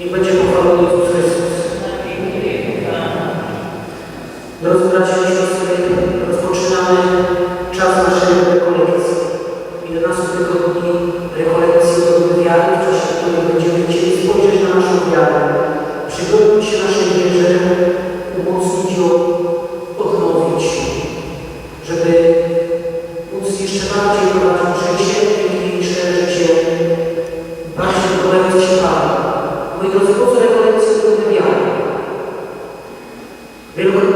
Niech będzie pochwalony Jezus Chrystus. Drodzy bracia i siostry, rozpoczynamy czas naszej rekolekcji. 11 tygodni rekolekcji do wiary, w czasie którego It would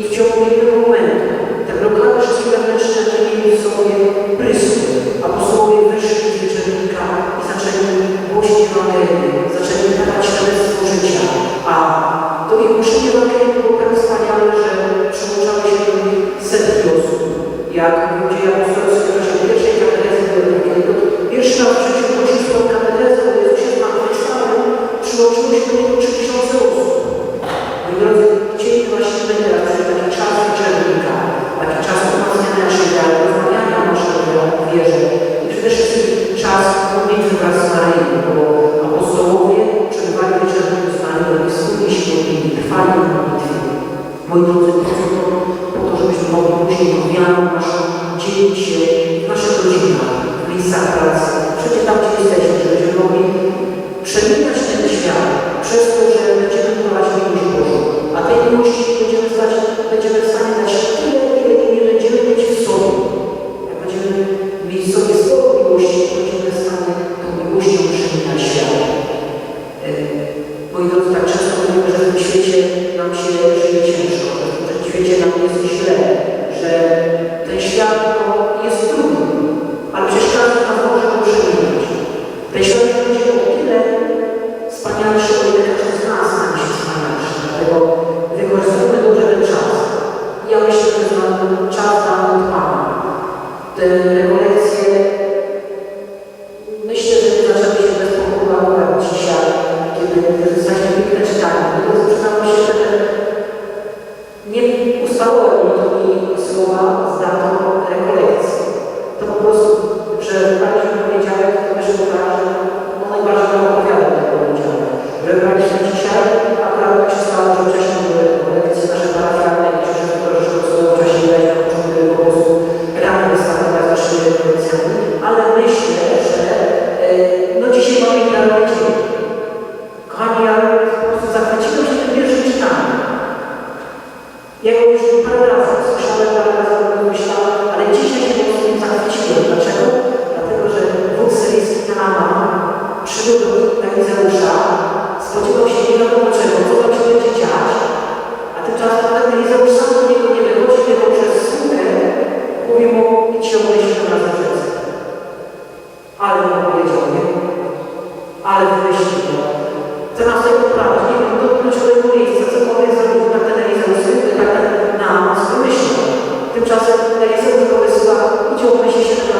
i wciągniemy w błędy. Te blokady wszystkie wewnętrzne czyniły w sobie prysły. Apostołowie wyszli z wieczernika i zaczęli głosić Ewangelię, zaczęli dawać świadectwo życia. A do ich głoszenia Ewangelii było tak wspaniałe, że przyłączały się do nich setki osób. Jak ludzie apostolscy w czasie pierwszej katechezji do Ewangelii, pierwszy raz Deus. do naszego planu, nie wiem, do na ten na Słomyśle. Tymczasem Elizeusz go wysyła i ciągnie się 17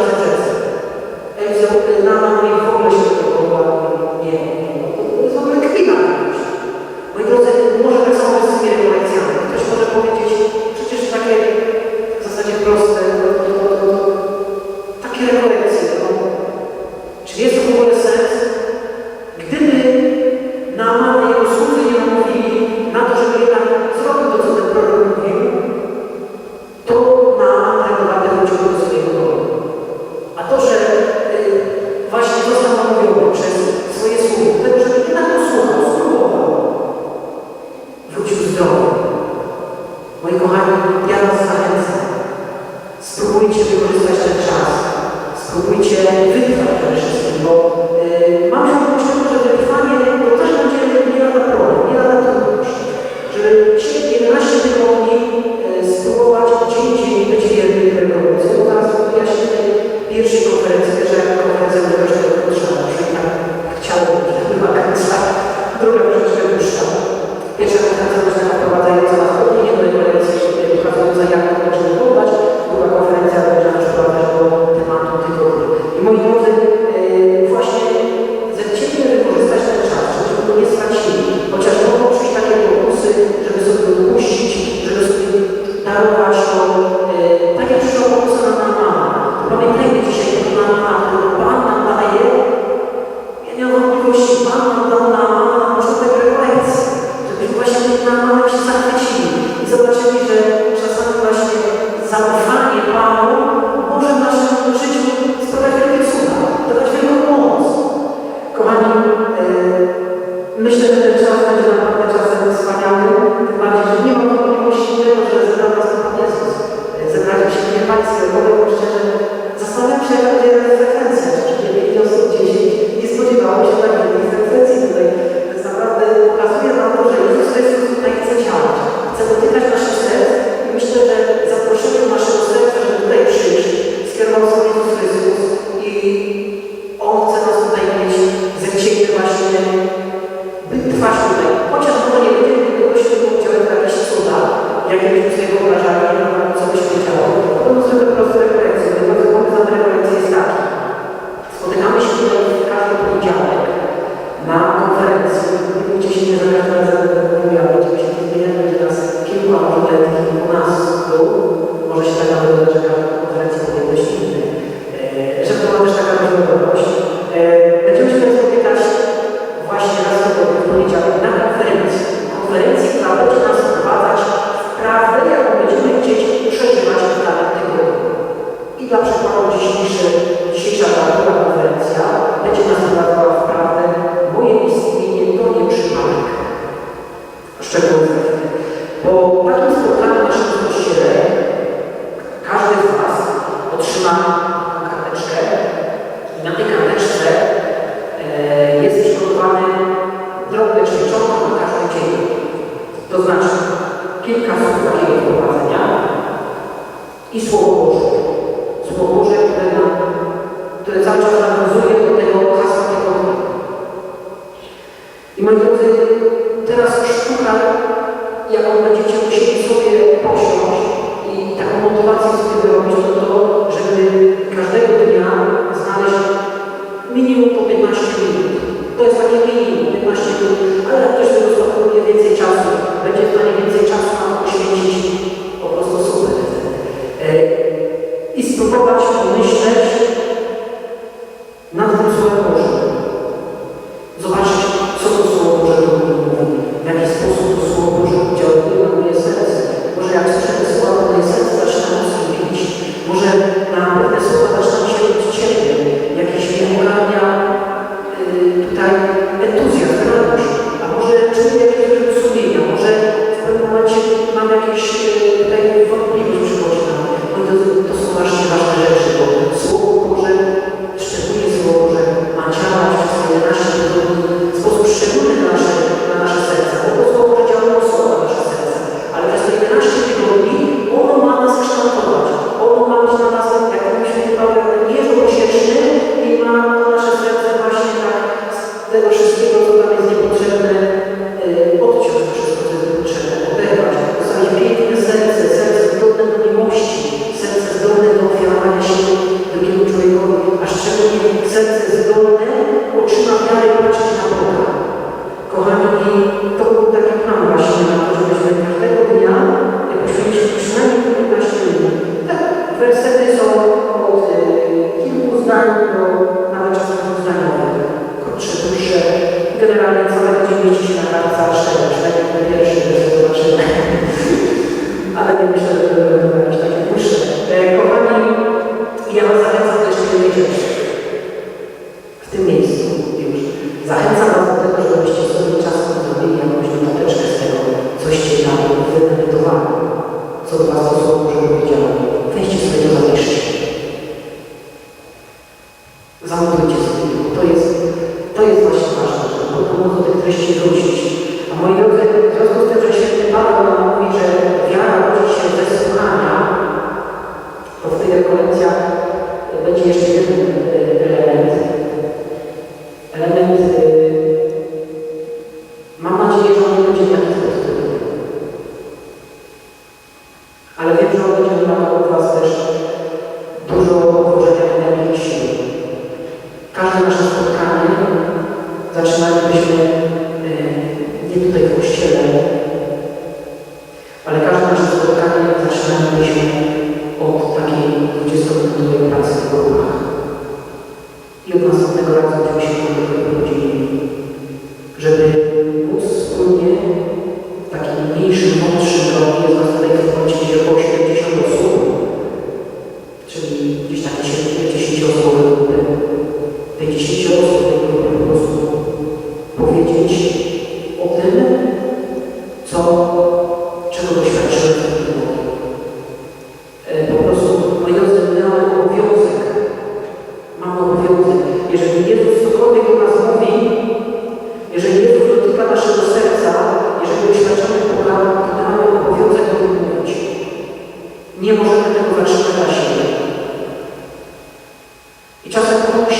Então, reunir Então, Сподіваюся, co do Was to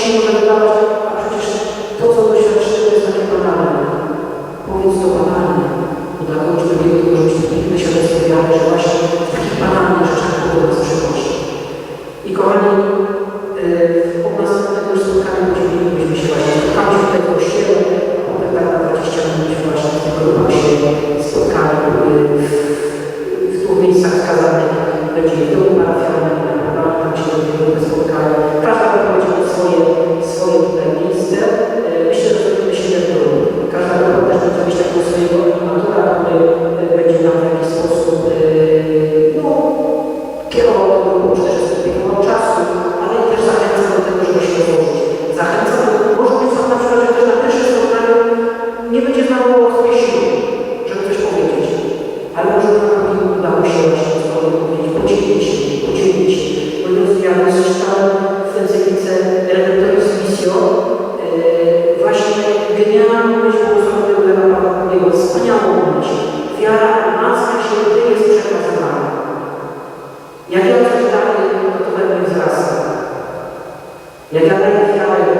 się może wydawać, a przecież to, co doświadczymy, jest takie banalne. Powiedz to banalnie, bo dla kogoś drugiego to już jest piękne świadectwo wiary, że właśnie Господня поміч, віра в нас, що ти є спочатку за нами. Як я розповідаю, то тебе не зрасла. Як я не вітаю,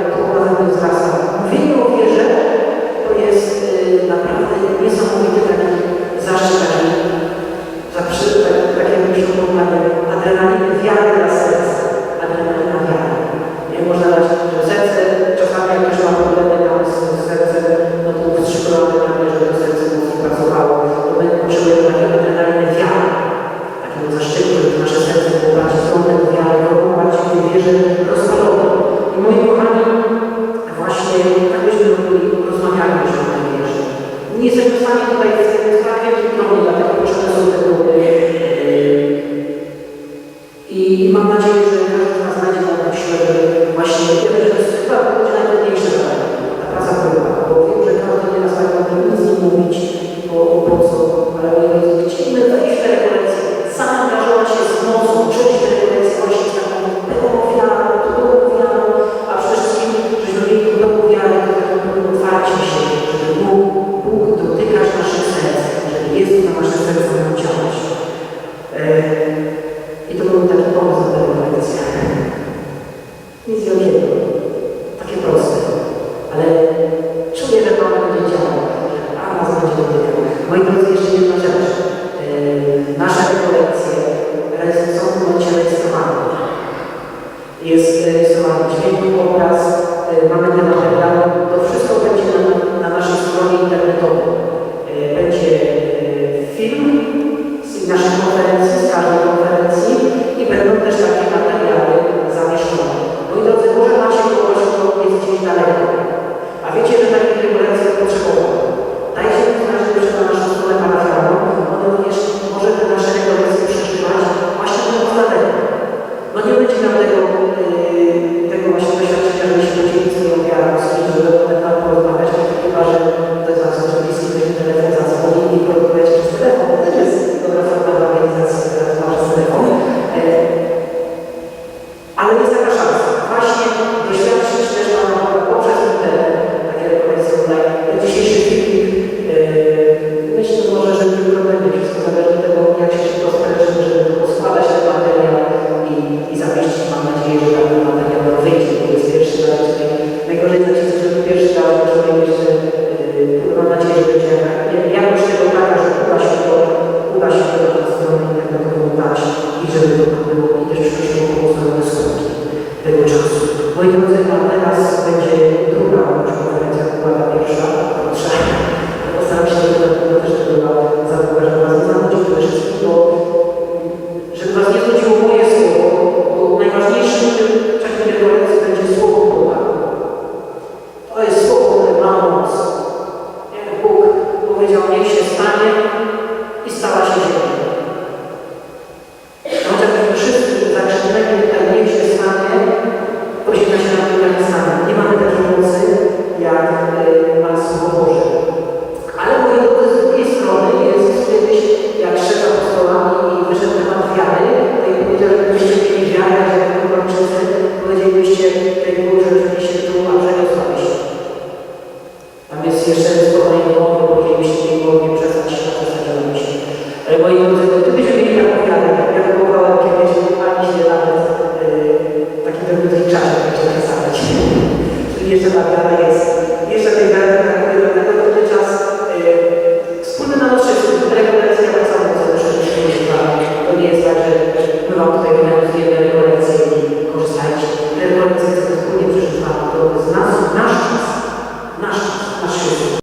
No nie będzie nam tego, y, tego właśnie Yes, sir.